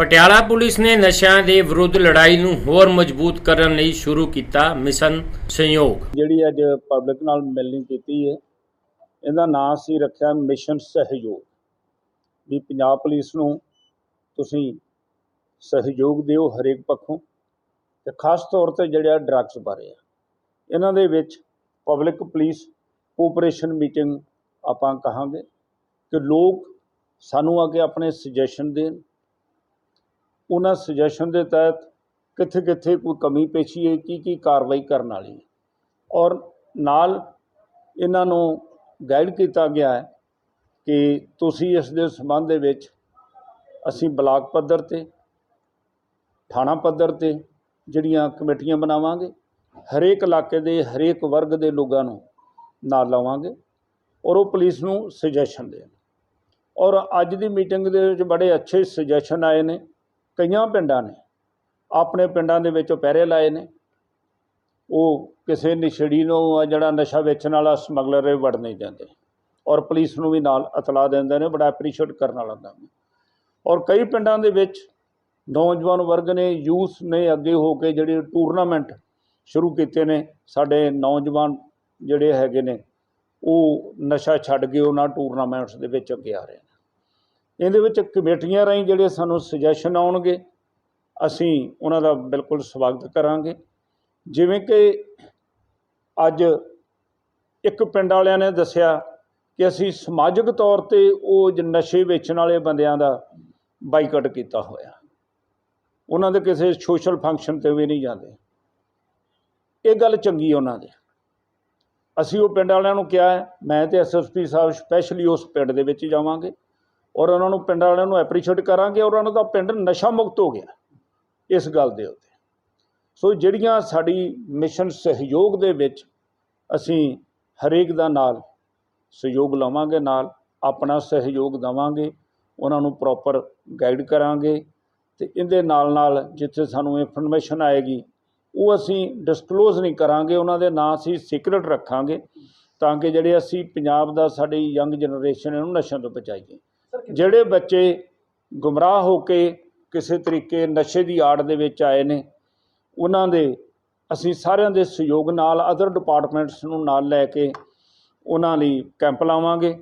Patiala police ਨੇ ਨਸ਼ਿਆਂ ਦੇ ਵਿਰੁੱਧ ਲੜਾਈ ਨੂੰ ਹੋਰ ਮਜ਼ਬੂਤ ਕਰਨ ਲਈ ਸ਼ੁਰੂ ਕੀਤਾ ਮਿਸ਼ਨ ਸੰਯੋਗ। ਜਿਹੜੀ ਅੱਜ ਪਬਲਿਕ ਨਾਲ ਮਿਲਣੀ ਕੀਤੀ ਹੈ, ਇਹਦਾ ਨਾਂ ਸੀ ਰੱਖਿਆ ਮਿਸ਼ਨ ਸਹਿਯੋਗ। ਵੀ ਪੰਜਾਬ ਪੁਲਿਸ ਨੂੰ ਤੁਸੀਂ ਸਹਿਯੋਗ ਦਿਓ ਹਰੇਕ ਪੱਖੋਂ ਤੇ ਖਾਸ ਤੌਰ ਤੇ ਜਿਹੜਾ ਡਰੱਗਸ ਬਾਰੇ ਆ। ਇਹਨਾਂ ਦੇ ਵਿੱਚ ਪਬਲਿਕ ਪੁਲਿਸ ਕੋਆਪਰੇਸ਼ਨ ਮੀਟਿੰਗ ਆਪਾਂ ਕਹਾਂਗੇ ਕਿ ਲੋਕ ਸਾਨੂੰ ਆ ਕੇ ਆਪਣੇ ਸੁਜੈਸ਼ਨ ਦੇਣ ਉਹਨਾਂ ਸੁਜੈਸ਼ਨ ਦੇ ਤਹਿਤ ਕਿੱਥੇ ਕਿੱਥੇ ਕੋਈ ਕਮੀ ਪੇਸ਼ੀ ਹੈ ਕੀ ਕੀ ਕਾਰਵਾਈ ਕਰਨ ਵਾਲੀ ਔਰ ਨਾਲ ਇਹਨਾਂ ਨੂੰ ਗਾਈਡ ਕੀਤਾ ਗਿਆ ਹੈ ਕਿ ਤੁਸੀਂ ਇਸ ਦੇ ਸੰਬੰਧ ਦੇ ਵਿੱਚ ਅਸੀਂ ਬਲਾਕ ਪੱਧਰ ਤੇ, ਥਾਣਾ ਪੱਧਰ ਤੇ ਜਿਹੜੀਆਂ ਕਮੇਟੀਆਂ ਬਣਾਵਾਂਗੇ, ਹਰੇਕ ਇਲਾਕੇ ਦੇ, ਹਰੇਕ ਵਰਗ ਦੇ ਲੋਕਾਂ ਨੂੰ ਨਾਲ ਲਾਵਾਂਗੇ ਔਰ ਉਹ ਪੁਲਿਸ ਨੂੰ ਸੁਜੈਸ਼ਨ ਦੇਣ। ਔਰ ਅੱਜ ਦੀ ਮੀਟਿੰਗ ਦੇ ਵਿੱਚ ਬੜੇ ਅੱਛੇ ਸੁਜੈਸ਼ਨ ਆਏ ਨੇ। ਕਈਆਂ ਪਿੰਡਾਂ ਨੇ ਆਪਣੇ ਪਿੰਡਾਂ ਦੇ ਵਿੱਚ ਉਹ ਪਹਿਰੇ ਲਾਏ ਨੇ। ਉਹ ਕਿਸੇ ਨਸ਼ੇੜੀ ਨੂੰ ਜਿਹੜਾ ਨਸ਼ਾ ਵੇਚਣ ਵਾਲਾ ਸਮਗਲਰ ਹੈ ਵੜ ਨਹੀਂ ਦਿੰਦੇ। ਔਰ ਪੁਲਿਸ ਨੂੰ ਵੀ ਨਾਲ ਇਤਲਾਹ ਦਿੰਦੇ ਨੇ, ਬੜਾ ਐਪਰੀਸ਼ੀਏਟ ਕਰਨ ਵਾਲਾ ਹੁੰਦਾ। ਔਰ ਕਈ ਪਿੰਡਾਂ ਦੇ ਵਿੱਚ ਨੌਜਵਾਨ ਵਰਗ ਨੇ, ਯੂਥ ਨੇ ਅੱਗੇ ਹੋ ਕੇ ਜਿਹੜੇ ਟੂਰਨਾਮੈਂਟ ਸ਼ੁਰੂ ਕੀਤੇ ਨੇ। ਸਾਡੇ ਨੌਜਵਾਨ ਜਿਹੜੇ ਹੈਗੇ ਨੇ, ਉਹ ਨਸ਼ਾ ਛੱਡ ਕੇ ਉਹਨਾਂ ਟੂਰਨਾਮੈਂਟਸ ਦੇ ਵਿੱਚ ਅੱਗੇ ਆ ਰਹੇ ਨੇ। ਇਹਦੇ ਵਿੱਚ ਕਮੇਟੀਆਂ ਰਾਹੀਂ ਜਿਹੜੇ ਸਾਨੂੰ ਸੁਜੈਸ਼ਨ ਆਉਣਗੇ, ਅਸੀਂ ਉਹਨਾਂ ਦਾ ਬਿਲਕੁਲ ਸਵਾਗਤ ਕਰਾਂਗੇ। ਜਿਵੇਂ ਕਿ ਅੱਜ ਇੱਕ ਪਿੰਡ ਵਾਲਿਆਂ ਨੇ ਦੱਸਿਆ ਕਿ ਅਸੀਂ ਸਮਾਜਿਕ ਤੌਰ ਤੇ ਉਹ ਨਸ਼ੇ ਵੇਚਣ ਵਾਲੇ ਬੰਦਿਆਂ ਦਾ ਬਾਈਕਾਟ ਕੀਤਾ ਹੋਇਆ। ਉਹਨਾਂ ਦੇ ਕਿਸੇ ਸੋਸ਼ਲ ਫੰਕਸ਼ਨ ਤੇ ਵੀ ਨਹੀਂ ਜਾਂਦੇ। ਇਹ ਗੱਲ ਚੰਗੀ ਉਹਨਾਂ ਦੇ। ਅਸੀਂ ਉਹ ਪਿੰਡ ਵਾਲਿਆਂ ਨੂੰ ਕਿਹਾ ਹੈ ਮੈਂ ਤੇ ਐਸਐਸਪੀ ਸਾਹਿਬ ਸਪੈਸ਼ਲੀ ਉਸ ਪਿੰਡ ਦੇ ਵਿੱਚ ਜਾਵਾਂਗੇ। ਔਰ ਉਹਨਾਂ ਨੂੰ ਪਿੰਡ ਵਾਲਿਆਂ ਨੂੰ ਐਪਰੀਸ਼ੀਏਟ ਕਰਾਂਗੇ ਔਰ ਉਹਨਾਂ ਦਾ ਪਿੰਡ ਨਸ਼ਾ ਮੁਕਤ ਹੋ ਗਿਆ ਇਸ ਗੱਲ ਦੇ ਉੱਤੇ। ਸੋ ਜਿਹੜੀਆਂ ਸਾਡੀ ਮਿਸ਼ਨ ਸਹਿਯੋਗ ਦੇ ਵਿੱਚ ਅਸੀਂ ਹਰੇਕ ਦਾ ਨਾਲ ਸਹਿਯੋਗ ਲਵਾਂਗੇ, ਨਾਲ ਆਪਣਾ ਸਹਿਯੋਗ ਦੇਵਾਂਗੇ, ਉਹਨਾਂ ਨੂੰ ਪ੍ਰੋਪਰ ਗਾਈਡ ਕਰਾਂਗੇ ਤੇ ਇਹਦੇ ਨਾਲ ਨਾਲ ਜਿੱਥੇ ਸਾਨੂੰ ਇਨਫੋਰਮੇਸ਼ਨ ਆਏਗੀ, ਉਹ ਅਸੀਂ ਡਿਸਕਲੋਜ਼ ਨਹੀਂ ਕਰਾਂਗੇ, ਉਹਨਾਂ ਦੇ ਨਾਂ ਅਸੀਂ ਸੀਕ੍ਰੇਟ ਰੱਖਾਂਗੇ ਤਾਂ ਕਿ ਜਿਹੜੇ ਅਸੀਂ ਪੰਜਾਬ ਦਾ ਸਾਡੀ ਯੰਗ ਜਨਰੇਸ਼ਨ ਇਹਨੂੰ ਨਸ਼ਿਆਂ ਤੋਂ ਬਚਾਈਏ। ਜਿਹੜੇ ਬੱਚੇ ਗੁੰਮਰਾਹ ਹੋ ਕੇ ਕਿਸੇ ਤਰੀਕੇ ਨਸ਼ੇ ਦੀ ਆੜ ਦੇ ਵਿੱਚ ਆਏ ਨੇ, ਉਹਨਾਂ ਦੇ ਅਸੀਂ ਸਾਰਿਆਂ ਦੇ ਸਹਿਯੋਗ ਨਾਲ ਅਦਰ ਡਿਪਾਰਟਮੈਂਟਸ ਨੂੰ ਨਾਲ ਲੈ ਕੇ ਉਹਨਾਂ ਲਈ ਕੈਂਪ ਲਾਵਾਂਗੇ।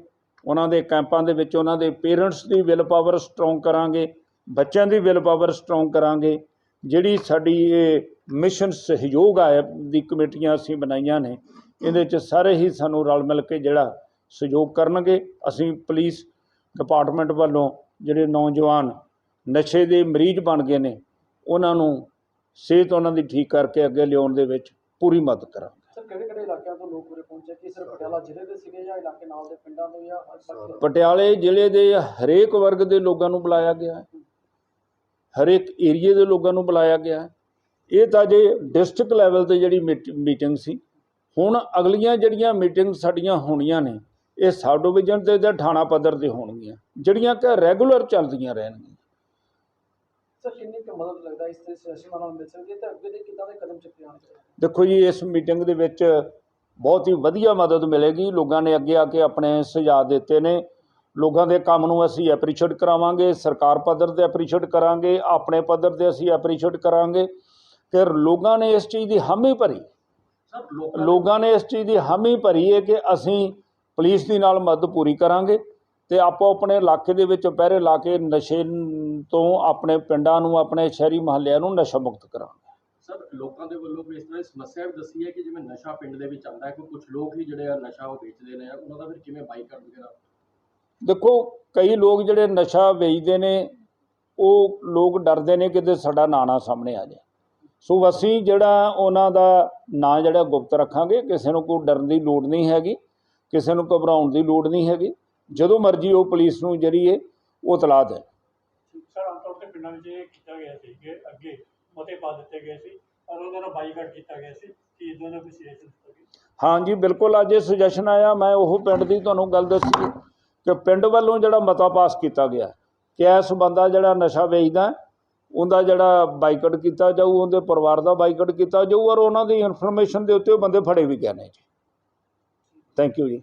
ਉਹਨਾਂ ਦੇ ਕੈਂਪਾਂ ਦੇ ਵਿੱਚ ਉਹਨਾਂ ਦੇ ਪੇਰੈਂਟਸ ਦੀ ਵਿਲ ਪਾਵਰ ਸਟਰੋਂਗ ਕਰਾਂਗੇ, ਬੱਚਿਆਂ ਦੀ ਵਿਲ ਪਾਵਰ ਸਟਰੋਂਗ ਕਰਾਂਗੇ। ਜਿਹੜੀ ਸਾਡੀ ਇਹ ਮਿਸ਼ਨ ਸਹਿਯੋਗ ਆ, ਦੀ ਕਮੇਟੀਆਂ ਅਸੀਂ ਬਣਾਈਆਂ ਨੇ, ਇਹਦੇ 'ਚ ਸਾਰੇ ਹੀ ਸਾਨੂੰ ਰਲ ਮਿਲ ਕੇ ਜਿਹੜਾ ਸਹਿਯੋਗ ਕਰਨਗੇ। ਅਸੀਂ ਪੁਲਿਸ ਡਿਪਾਰਟਮੈਂਟ ਵੱਲੋਂ ਜਿਹੜੇ ਨੌਜਵਾਨ ਨਸ਼ੇ ਦੇ ਮਰੀਜ਼ ਬਣ ਗਏ ਨੇ ਉਹਨਾਂ ਨੂੰ ਸਿਹਤ ਉਹਨਾਂ ਦੀ ਠੀਕ ਕਰਕੇ ਅੱਗੇ ਲਿਆਉਣ ਦੇ ਵਿੱਚ ਪੂਰੀ ਮਦਦ ਕਰਾਂਗੇ। ਸਰ ਕਿਹੜੇ ਕਿਹੜੇ ਇਲਾਕਿਆਂ ਤੋਂ ਲੋਕ ਉਰੇ ਪਹੁੰਚੇ? ਕੀ ਸਿਰਫ ਪਟਿਆਲਾ ਜ਼ਿਲ੍ਹੇ ਦੇ ਸੀਗੇ ਜਾਂ ਇਲਾਕੇ ਨਾਲ ਦੇ ਪਿੰਡਾਂ ਤੋਂ ਜਾਂ ਹਰ ਪਾਸੇ ਪਟਿਆਲੇ ਜ਼ਿਲ੍ਹੇ ਦੇ ਹਰੇਕ ਵਰਗ ਦੇ ਲੋਕਾਂ ਨੂੰ ਬੁਲਾਇਆ ਗਿਆ ਹੈ। ਹਰੇਕ ਏਰੀਏ ਦੇ ਲੋਕਾਂ ਨੂੰ ਬੁਲਾਇਆ ਗਿਆ ਹੈ। ਇਹ ਤਾਂ ਜੇ ਡਿਸਟ੍ਰਿਕਟ ਲੈਵਲ ਤੇ ਜਿਹੜੀ ਮੀਟਿੰਗ ਸੀ ਹੁਣ ਅਗਲੀਆਂ ਜਿਹੜੀਆਂ ਮੀਟਿੰਗ ਸਾਡੀਆਂ ਹੋਣੀਆਂ ਨੇ ਇਹ ਸਬ ਡਿਵੀਜ਼ਨ ਤੇ ਜਾਂ ਥਾਣਾ ਪੱਧਰ ਤੇ ਹੋਣਗੀਆਂ ਜਿਹੜੀਆਂ ਕਿ ਰੈਗੂਲਰ ਚੱਲਦੀਆਂ ਰਹਿਣਗੀਆਂ। ਸਰ ਕਿੰਨੀ ਕੁ ਮਦਦ ਲੱਗਦਾ ਇਸ ਤੇ ਸੈਸ਼ਨ ਨਾਲ ਮਿਲ ਸਕਦੀ ਹੈ ਤੇ ਅੱਗੇ ਦੇ ਕਿੱਦਾਂ ਦੇ ਕਦਮ ਚੁੱਕੇ ਜਾਣੇ ਚਾਹੀਦੇ ਦੇਖੋ ਜੀ ਇਸ ਮੀਟਿੰਗ ਦੇ ਵਿੱਚ ਬਹੁਤ ਹੀ ਵਧੀਆ ਮਦਦ ਮਿਲੇਗੀ। ਲੋਕਾਂ ਨੇ ਅੱਗੇ ਆ ਕੇ ਆਪਣੇ ਸੁਝਾਅ ਦਿੱਤੇ ਨੇ। ਲੋਕਾਂ ਦੇ ਕੰਮ ਨੂੰ ਅਸੀਂ ਐਪਰੀਸ਼ੀਏਟ ਕਰਾਵਾਂਗੇ ਸਰਕਾਰ ਪੱਧਰ ਤੇ ਐਪਰੀਸ਼ੀਏਟ ਕਰਾਂਗੇ ਆਪਣੇ ਪੱਧਰ ਤੇ ਅਸੀਂ ਐਪਰੀਸ਼ੀਏਟ ਕਰਾਂਗੇ। ਕਿ ਲੋਕਾਂ ਨੇ ਇਸ ਚੀਜ਼ ਦੀ ਹਾਮੀ ਭਰੀ। ਲੋਕਾਂ ਨੇ ਇਸ ਚੀਜ਼ ਦੀ ਹਾਮੀ ਭਰੀ ਹੈ ਕਿ ਅਸੀਂ ਪੁਲਿਸ ਦੀ ਨਾਲ ਮਦਦ ਪੂਰੀ ਕਰਾਂਗੇ ਤੇ ਆਪੋ ਆਪਣੇ ਇਲਾਕੇ ਦੇ ਵਿੱਚ ਪਹਿਰੇ ਲਾ ਕੇ ਨਸ਼ੇ ਤੋਂ ਆਪਣੇ ਪਿੰਡਾਂ ਨੂੰ ਆਪਣੇ ਸ਼ਹਿਰੀ ਮਹੱਲਿਆਂ ਨੂੰ ਨਸ਼ਾ ਮੁਕਤ ਕਰਾਂਗੇ। ਸਰ ਲੋਕਾਂ ਦੇ ਵੱਲੋਂ ਵੀ ਇਸ ਤਰ੍ਹਾਂ ਦੀ ਸਮੱਸਿਆ ਵੀ ਦੱਸੀ ਹੈ ਕਿ ਜਿਵੇਂ ਨਸ਼ਾ ਪਿੰਡ ਦੇ ਵਿੱਚ ਆਉਂਦਾ ਹੈ ਕੋਈ ਕੁਝ ਲੋਕ ਹੀ ਜਿਹੜੇ ਆ ਨਸ਼ਾ ਉਹ ਵੇਚਦੇ ਨੇ ਉਹਨਾਂ ਦਾ ਫਿਰ ਕਿਵੇਂ ਬਾਈਕਾਟ ਵਗੈਰਾ? ਦੇਖੋ ਕਈ ਲੋਕ ਜਿਹੜੇ ਨਸ਼ਾ ਵੇਚਦੇ ਨੇ ਉਹ ਲੋਕ ਡਰਦੇ ਨੇ ਕਿਤੇ ਸਾਡਾ ਨਾਂ ਨਾ ਸਾਹਮਣੇ ਆ ਜਾਏ। ਸੋ ਅਸੀਂ ਜਿਹੜਾ ਉਹਨਾਂ ਦਾ ਨਾਂ ਜਿਹੜਾ ਗੁਪਤ ਰੱਖਾਂਗੇ ਕਿਸੇ ਨੂੰ ਕੋਈ ਡਰਨ ਦੀ ਲੋੜ ਨਹੀਂ ਹੈਗੀ। ਕਿਸੇ ਨੂੰ ਘਬਰਾਉਣ ਦੀ ਲੋੜ ਨਹੀਂ ਹੈਗੀ। ਜਦੋਂ ਮਰਜ਼ੀ ਉਹ ਪੁਲਿਸ ਨੂੰ ਜਿਹੜੀ ਹੈ ਉਹ ਤਲਾਹ ਦੇ ਸਰ ਆਮ ਤੌਰ ਤੇ ਪਿੰਡਾਂ ਵਿੱਚ ਇਹ ਕੀਤਾ ਗਿਆ ਸੀ ਕਿ ਅੱਗੇ ਮਤੇ ਪਾ ਦਿੱਤੇ ਗਏ ਸੀ ਔਰ ਉਹਨਾਂ ਦਾ ਬਾਈਕਾਟ ਕੀਤਾ ਗਿਆ ਸੀ। ਕਿ ਇਦਾਂ ਦਾ ਗਿਆ? ਹਾਂਜੀ ਬਿਲਕੁਲ ਅੱਜ ਇਹ ਸੁਜੈਸ਼ਨ ਆਇਆ। ਮੈਂ ਉਹ ਪਿੰਡ ਦੀ ਤੁਹਾਨੂੰ ਗੱਲ ਦੱਸੀ ਕਿ ਪਿੰਡ ਵੱਲੋਂ ਜਿਹੜਾ ਮਤਾ ਪਾਸ ਕੀਤਾ ਗਿਆ ਕਿ ਇਸ ਬੰਦਾ ਜਿਹੜਾ ਨਸ਼ਾ ਵੇਚਦਾ ਉਹਦਾ ਜਿਹੜਾ ਬਾਈਕਾਟ ਕੀਤਾ ਜਾਊ ਉਹਦੇ ਪਰਿਵਾਰ ਦਾ ਬਾਈਕਾਟ ਕੀਤਾ ਜਾਊ ਔਰ ਉਹਨਾਂ ਦੀ ਇਨਫੋਰਮੇਸ਼ਨ ਦੇ ਉੱਤੇ ਉਹ ਬੰਦੇ ਫੜੇ ਵੀ ਗਏ ਨੇ ਜੀ। ਥੈਂਕ ਯੂ ਜੀ